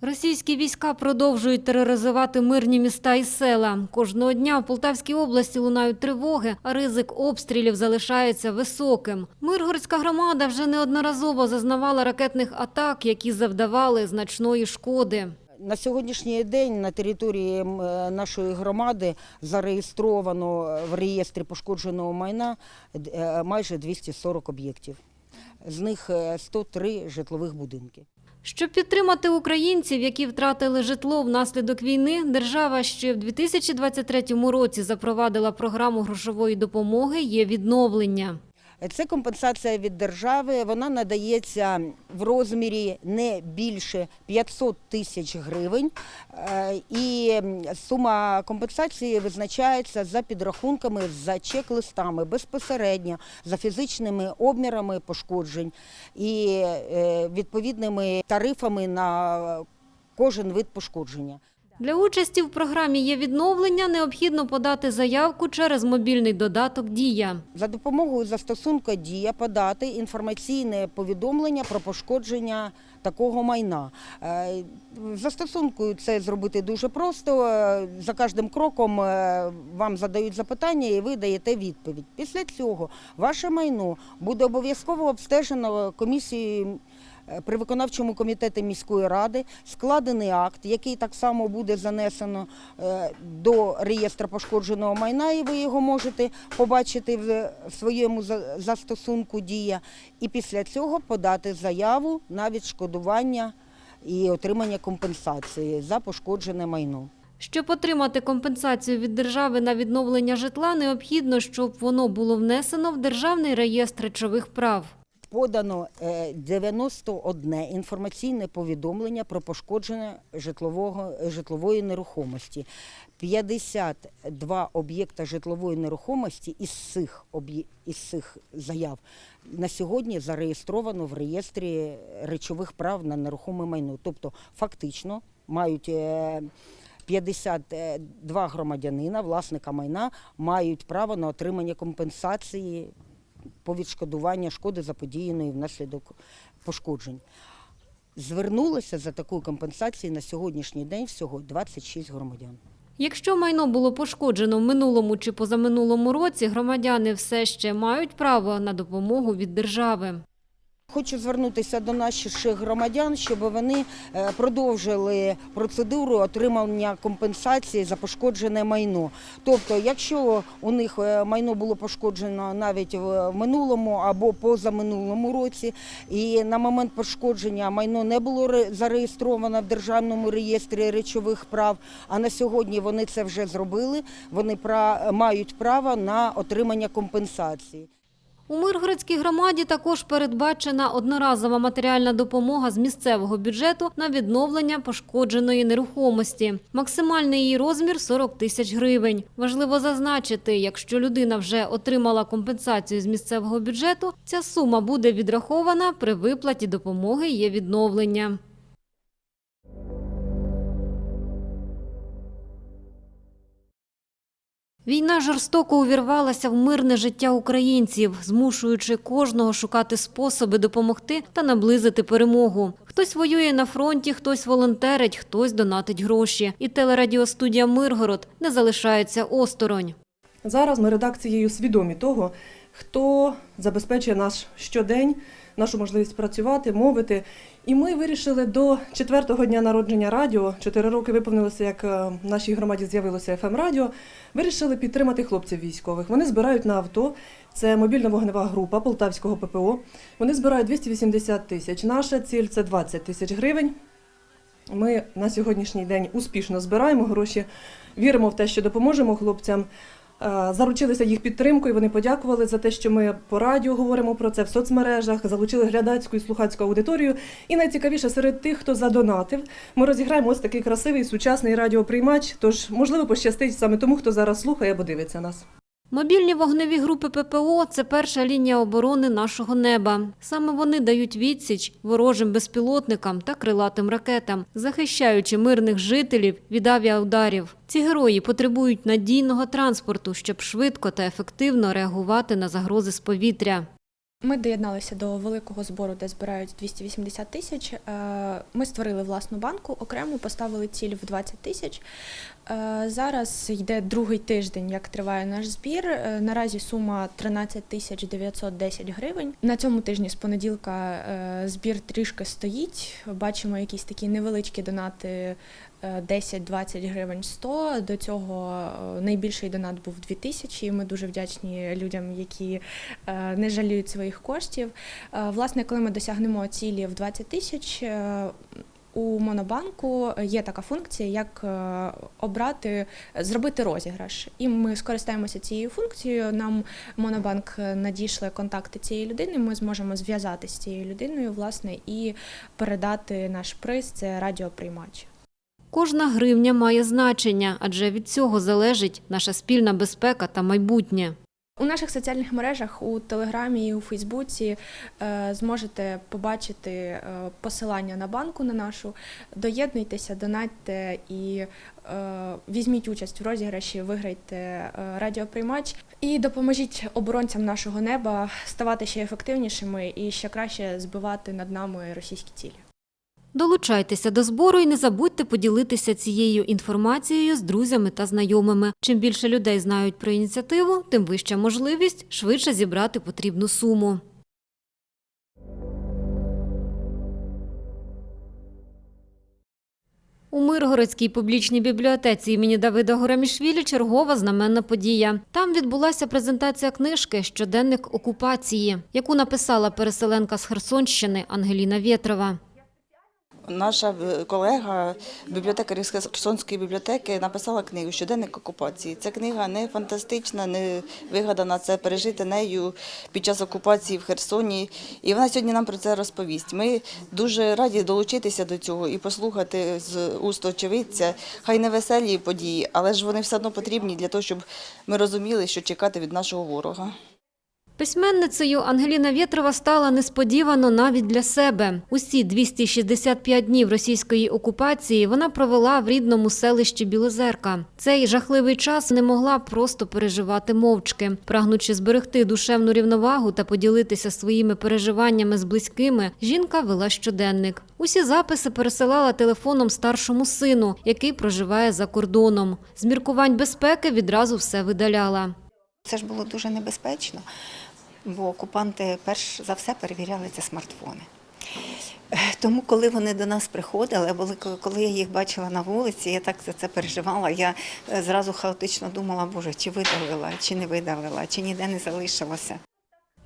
Російські війська продовжують тероризувати мирні міста і села. Кожного дня в Полтавській області лунають тривоги, а ризик обстрілів залишається високим. Миргородська громада вже неодноразово зазнавала ракетних атак, які завдавали значної шкоди. На сьогоднішній день на території е, нашої громади зареєстровано в реєстрі пошкодженого майна е, майже 240 об'єктів. З них е, 103 житлових будинки. Щоб підтримати українців, які втратили житло внаслідок війни, держава ще в 2023 році запровадила програму грошової допомоги «Є відновлення». Це компенсація від держави. Вона надається в розмірі не більше 500 тисяч гривень. Е, І сума компенсації визначається за підрахунками, за чек-листами, безпосередньо за фізичними обмірами пошкоджень і е, відповідними тарифами на кожен вид пошкодження. Для участі в програмі «Є відновлення» необхідно подати заявку через мобільний додаток «Дія». За допомогою застосунку Дія подати інформаційне повідомлення про пошкодження такого майна. Е, застосунку це зробити дуже просто. Е, За кожним кроком е, вам задають запитання і ви даєте відповідь. Після цього ваше майно буде обов'язково обстежено комісією. Е, При виконавчому комітеті міської ради складений акт, який так само буде занесено е, до реєстру пошкодженого майна, і ви його можете побачити в своєму за- застосунку дія. І після цього подати заяву на відшкодування і отримання компенсації за пошкоджене майно. Щоб отримати компенсацію від держави на відновлення житла, необхідно, щоб воно було внесено в Державний реєстр речових прав. Подано е, 91 інформаційне повідомлення про пошкодження житлового, житлової нерухомості. 52 об'єкта житлової нерухомості із цих, із цих заяв на сьогодні зареєстровано в реєстрі речових прав на нерухоме майно. Тобто фактично мають е, 52 громадянина, власника майна, мають право на отримання компенсації по відшкодуванню шкоди заподіяної внаслідок пошкоджень. Звернулося за такою компенсацією на сьогоднішній день всього 26 громадян. Якщо майно було пошкоджено в минулому чи позаминулому році, громадяни все ще мають право на допомогу від держави. Хочу звернутися до наших громадян, щоб вони е, продовжили процедуру отримання компенсації за пошкоджене майно. Тобто, якщо у них е, майно було пошкоджено навіть в минулому або позаминулому році, і на момент пошкодження майно не було зареєстровано в державному реєстрі речових прав, а на сьогодні вони це вже зробили. Вони мають право на отримання компенсації. У Миргородській громаді також передбачена одноразова матеріальна допомога з місцевого бюджету на відновлення пошкодженої нерухомості. Максимальний її розмір – 40 тисяч гривень. Важливо зазначити, якщо людина вже отримала компенсацію з місцевого бюджету, ця сума буде відрахована при виплаті допомоги є відновлення. Війна жорстоко увірвалася в мирне життя українців, змушуючи кожного шукати способи допомогти та наблизити перемогу. Хтось воює на фронті, хтось волонтерить, хтось донатить гроші. І телерадіостудія Миргород не залишається осторонь. Зараз ми редакцією свідомі того, хто забезпечує наш щодень, нашу можливість працювати, мовити. І ми вирішили до четвертого дня народження радіо, чотири роки виповнилося, як е, в нашій громаді з'явилося fm радіо вирішили підтримати хлопців військових. Вони збирають на авто. Це мобільна вогнева група Полтавського ППО. Вони збирають 280 тисяч. Наша ціль це 20 тисяч гривень. Ми на сьогоднішній день успішно збираємо гроші, віримо в те, що допоможемо хлопцям. Е, Заручилися їх підтримкою. Вони подякували за те, що ми по радіо говоримо про це в соцмережах, залучили глядацьку і слухацьку аудиторію. І найцікавіше серед тих, хто задонатив, ми розіграємо ось такий красивий сучасний радіоприймач. Тож, можливо, пощастить саме тому, хто зараз слухає або дивиться нас. Мобільні вогневі групи ППО – це перша лінія оборони нашого неба. Саме вони дають відсіч ворожим безпілотникам та крилатим ракетам, захищаючи мирних жителів від авіаударів. Ці герої потребують надійного транспорту, щоб швидко та ефективно реагувати на загрози з повітря. Ми доєдналися до великого збору, де збирають 280 тисяч. Е, Ми створили власну банку, окремо поставили ціль в 20 тисяч. Е, Зараз йде другий тиждень, як триває наш збір. Е, Наразі сума 13 тисяч 910 гривень. На цьому тижні з понеділка е, збір трішки стоїть. Бачимо якісь такі невеличкі донати е, 10-20 гривень 100. До цього найбільший донат був 2 тисячі. Ми дуже вдячні людям, які не жаліють своїх коштів. Власне, коли ми досягнемо цілі в 20 тисяч. У Монобанку є така функція, як е, обрати, зробити розіграш. І ми скористаємося цією функцією. Нам Монобанк надійшле контакти цієї людини. Ми зможемо зв'язатися з цією людиною, власне, і передати наш приз. Це радіоприймач. Кожна гривня має значення, адже від цього залежить наша спільна безпека та майбутнє. У наших соціальних мережах у Телеграмі і у Фейсбуці е, зможете побачити е, посилання на банку на нашу. Доєднуйтеся, донатьте і е, візьміть участь в розіграші, виграйте радіоприймач і допоможіть оборонцям нашого неба ставати ще ефективнішими і ще краще збивати над нами російські цілі. Долучайтеся до збору і не забудьте поділитися цією інформацією з друзями та знайомими. Чим більше людей знають про ініціативу, тим вища можливість швидше зібрати потрібну суму. У Миргородській публічній бібліотеці імені Давида Горамішвілі чергова знаменна подія. Там відбулася презентація книжки Щоденник окупації, яку написала переселенка з Херсонщини Ангеліна Вєтрова. Наша е, колега, бібліотекар із Херсонської бібліотеки, написала книгу Щоденник окупації. Ця книга не фантастична, не вигадана. Це пережити нею під час окупації в Херсоні. І вона сьогодні нам про це розповість. Ми дуже раді долучитися до цього і послухати з уст очевидця. Хай не веселі події, але ж вони все одно потрібні для того, щоб ми розуміли, що чекати від нашого ворога. Письменницею Ангеліна Вєтрова стала несподівано навіть для себе. Усі 265 днів російської окупації вона провела в рідному селищі Білозерка. Цей жахливий час не могла просто переживати мовчки. Прагнучи зберегти душевну рівновагу та поділитися своїми переживаннями з близькими, жінка вела щоденник. Усі записи пересилала телефоном старшому сину, який проживає за кордоном. З міркувань безпеки відразу все видаляла. Це ж було дуже небезпечно, бо окупанти перш за все перевіряли це смартфони. Тому, коли вони до нас приходили, коли я їх бачила на вулиці, я так за це переживала. Я е, зразу хаотично думала, боже, чи видавила, чи не видавила, чи ніде не залишилося.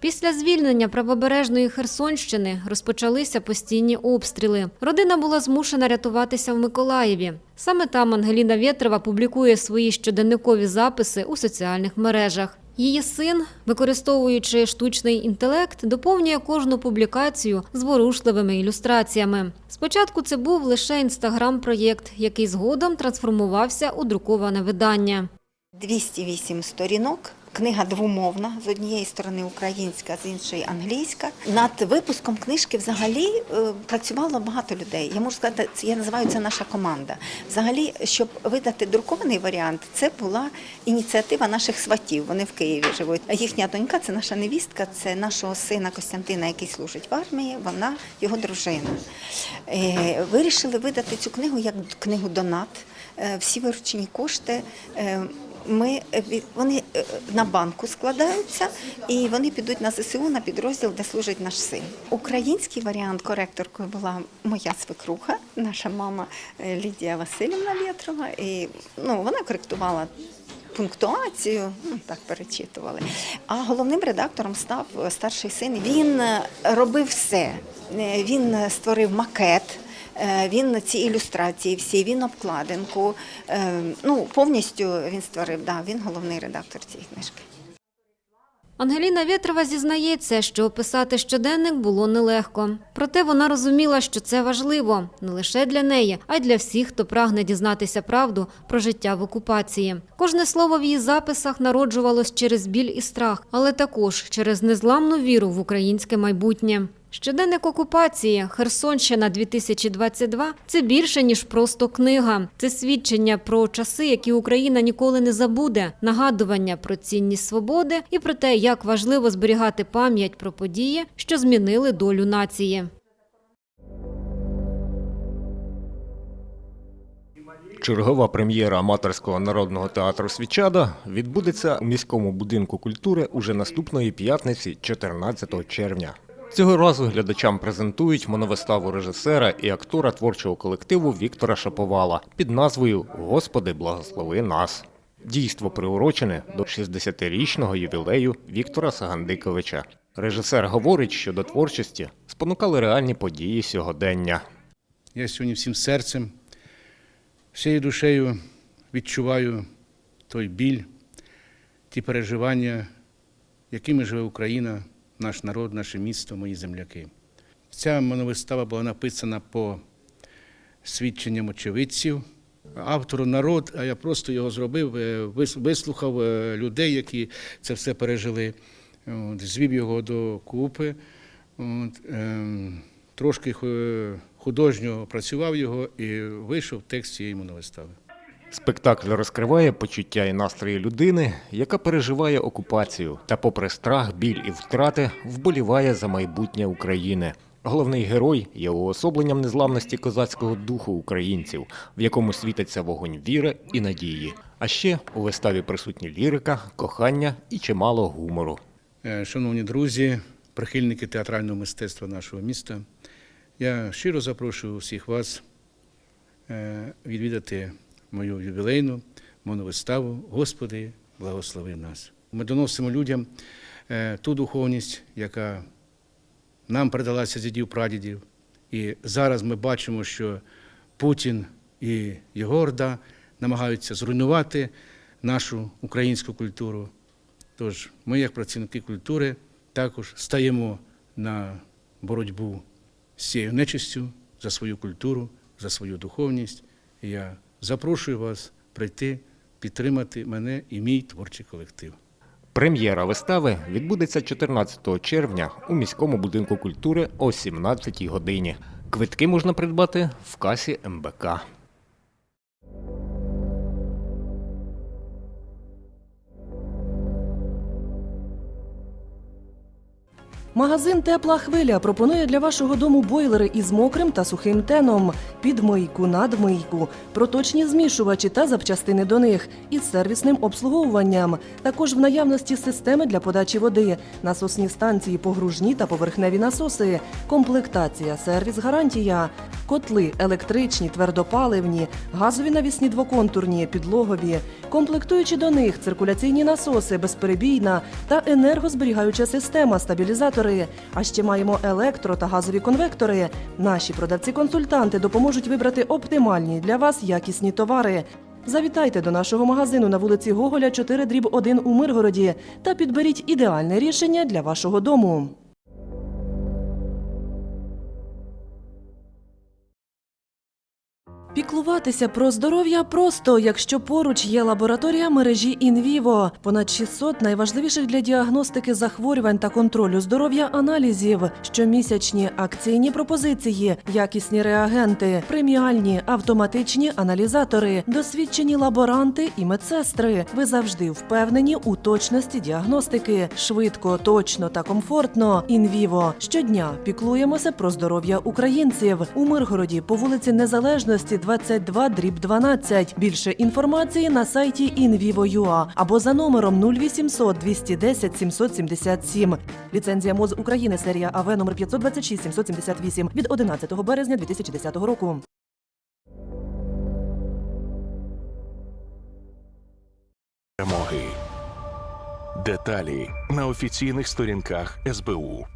Після звільнення правобережної Херсонщини розпочалися постійні обстріли. Родина була змушена рятуватися в Миколаєві. Саме там Ангеліна Вєтрова публікує свої щоденникові записи у соціальних мережах. Її син, використовуючи штучний інтелект, доповнює кожну публікацію зворушливими ілюстраціями. Спочатку це був лише інстаграм-проєкт, який згодом трансформувався у друковане видання. 208 сторінок. Книга двомовна з однієї сторони українська, з іншої англійська. Над випуском книжки взагалі е, працювало багато людей. Я можу сказати, я називаю це наша команда. Взагалі, щоб видати друкований варіант, це була ініціатива наших сватів. Вони в Києві живуть. Їхня донька це наша невістка, це нашого сина Костянтина, який служить в армії. Вона його дружина. Е, Вирішили видати цю книгу як книгу Донат. Е, Всі виручені кошти. Е, ми е, вони е, на банку складаються і вони підуть на ЗСУ на підрозділ, де служить наш син. Український варіант коректоркою була моя свекруха, наша мама е, Лідія Васильівна Вєтрова. І ну вона коректувала. Пунктуацію, ну так перечитували. А головним редактором став е, старший син. Він е, робив все. Е, Він е, створив макет. Е, Він ці ілюстрації всі, він обкладинку. е, Ну, повністю він створив, да, він головний редактор цієї книжки. Ангеліна Вєтрова зізнається, що описати щоденник було нелегко. Проте вона розуміла, що це важливо не лише для неї, а й для всіх, хто прагне дізнатися правду про життя в окупації. Кожне слово в її записах народжувалось через біль і страх, але також через незламну віру в українське майбутнє. Щоденник окупації Херсонщина 2022 – це більше ніж просто книга. Це свідчення про часи, які Україна ніколи не забуде, нагадування про цінність свободи і про те, як важливо зберігати пам'ять про події, що змінили долю нації. Чергова прем'єра аматорського народного театру Свічада відбудеться у міському будинку культури уже наступної п'ятниці, 14 червня. Цього разу глядачам презентують моновиставу режисера і актора творчого колективу Віктора Шаповала під назвою Господи, благослови нас. Дійство приурочене до 60-річного ювілею Віктора Сагандиковича. Режисер говорить, що до творчості спонукали реальні події сьогодення. Я сьогодні всім серцем, всією душею відчуваю той біль, ті переживання, якими живе Україна, наш народ, наше місто, мої земляки. Ця моновистава була написана по свідченням очевидців. Автору народ, а я просто його зробив, е, вислухав е, людей, які це все пережили, от, звів його до купи. От, ем, трошки ху- художньо опрацював його і вийшов текст цієї моновистави. Спектакль розкриває почуття і настрої людини, яка переживає окупацію та, попри страх, біль і втрати, вболіває за майбутнє України. Головний герой є уособленням незламності козацького духу українців, в якому світиться вогонь віри і надії. А ще у виставі присутні лірика, кохання і чимало гумору. Е, Шановні друзі, прихильники театрального мистецтва нашого міста, я щиро запрошую всіх вас е, відвідати мою ювілейну моновиставу Господи, благослови нас. Ми доносимо людям е, ту духовність, яка нам передалася з дідів прадідів. І зараз ми бачимо, що Путін і його орда намагаються зруйнувати нашу українську культуру. Тож ми, як працівники культури, також стаємо на боротьбу з цією нечистю за свою культуру, за свою духовність. Я запрошую вас прийти, підтримати мене і мій творчий колектив. Прем'єра вистави відбудеться 14 червня у міському будинку культури о 17 годині. Квитки можна придбати в касі МБК. Магазин Тепла хвиля пропонує для вашого дому бойлери із мокрим та сухим теном, підмийку, надмийку, проточні змішувачі та запчастини до них із сервісним обслуговуванням. Також в наявності системи для подачі води, насосні станції, погружні та поверхневі насоси, комплектація, сервіс, гарантія, котли електричні, твердопаливні, газові навісні двоконтурні, підлогові, комплектуючи до них циркуляційні насоси, безперебійна та енергозберігаюча система, стабілізатори. А ще маємо електро та газові конвектори. Наші продавці-консультанти допоможуть вибрати оптимальні для вас якісні товари. Завітайте до нашого магазину на вулиці Гоголя 4 дріб 1 у Миргороді та підберіть ідеальне рішення для вашого дому. Піклуватися про здоров'я просто, якщо поруч є лабораторія мережі Інвіво. Понад 600 найважливіших для діагностики захворювань та контролю здоров'я аналізів, щомісячні акційні пропозиції, якісні реагенти, преміальні автоматичні аналізатори, досвідчені лаборанти і медсестри. Ви завжди впевнені у точності діагностики. Швидко, точно та комфортно. Інвіво щодня піклуємося про здоров'я українців у Миргороді по вулиці Незалежності 22 дріб 12. Більше інформації на сайті invivo.ua або за номером 0800 210 777. Ліцензія МОЗ України серія АВ номер 526 778 від 11 березня 2010 року. Перемоги. Деталі на офіційних сторінках СБУ.